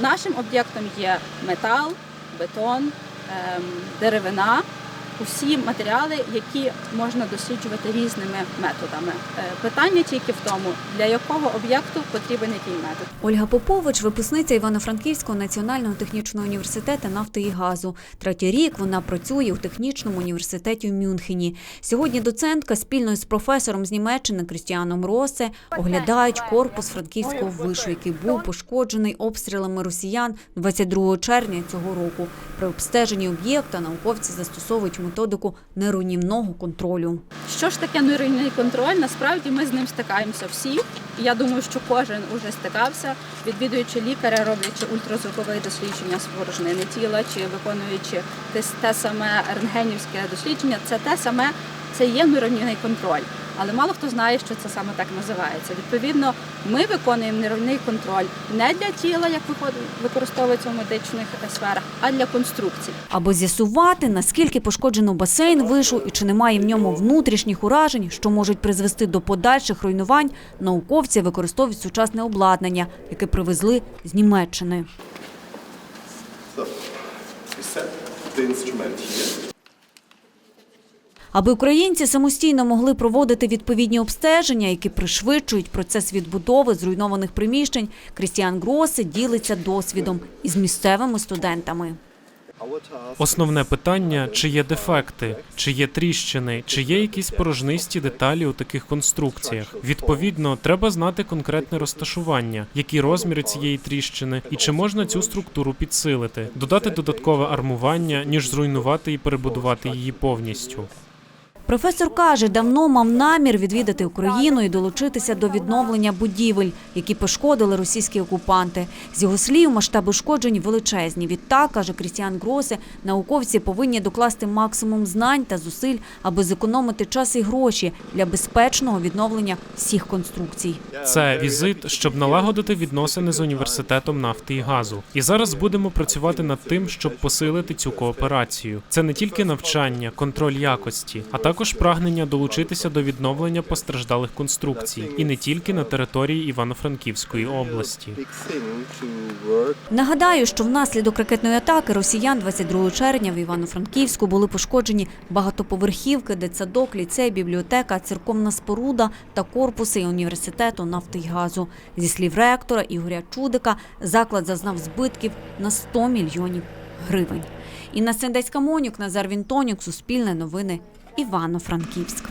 Нашим об'єктом є метал, бетон, ем, деревина, усі матеріали, які можна досліджувати різними методами. Е, Питання тільки в тому, для якого об'єкту потрібен який метод. Ольга Попович, випускниця Івано-Франківського національного технічного університету нафти і газу. Третій рік вона працює у технічному університеті в Мюнхені. Сьогодні доцентка спільно з професором з Німеччини Крістіаном Росе оглядають корпус франківського вишу, який був пошкоджений обстрілами росіян 22 червня цього року. При обстеженні об'єкта науковці застосовують методику нерунівного контролю. Що ж таке нерунівний контроль? Насправді ми з ним стикаємося всі. Я думаю, що кожен уже стикався, відвідуючи лікаря, роблячи ультразвукове дослідження спорожнини тіла чи виконуючи те, саме рентгенівське дослідження. Це те саме, це є нерунівний контроль. Але мало хто знає, що це саме так називається. Відповідно, ми виконуємо нейронний контроль не для тіла, як використовується в медичних сферах, а для конструкцій. Аби з'ясувати, наскільки пошкоджено басейн вишу і чи немає в ньому внутрішніх уражень, що можуть призвести до подальших руйнувань, науковці використовують сучасне обладнання, яке привезли з Німеччини. Here. Аби українці самостійно могли проводити відповідні обстеження, які пришвидшують процес відбудови зруйнованих приміщень, Крістіан Гросе ділиться досвідом із місцевими студентами. Основне питання: чи є дефекти, чи є тріщини, чи є якісь порожнисті деталі у таких конструкціях. Відповідно, треба знати конкретне розташування, які розміри цієї тріщини, і чи можна цю структуру підсилити, додати додаткове армування, ніж зруйнувати і перебудувати її повністю. Професор каже, давно мав намір відвідати Україну і долучитися до відновлення будівель, які пошкодили російські окупанти. З його слів, масштаби ушкоджень величезні. Відтак, каже Крістіан Гросе, науковці повинні докласти максимум знань та зусиль, аби зекономити час і гроші для безпечного відновлення всіх конструкцій. Це візит, щоб налагодити відносини з університетом нафти і газу. І зараз будемо працювати над тим, щоб посилити цю кооперацію. Це не тільки навчання, контроль якості, а також прагнення долучитися до відновлення постраждалих конструкцій, і не тільки на території Івано-Франківської області. Нагадаю, що внаслідок ракетної атаки росіян 22 червня в Івано-Франківську були пошкоджені багатоповерхівки, дитсадок, ліцей, бібліотека, церковна споруда та корпуси університету нафти й газу. Зі слів ректора Ігоря Чудика, заклад зазнав збитків на 100 мільйонів гривень. Інна Сендецька Монюк, Назар Вінтонюк, Суспільне новини, Івано-Франківськ.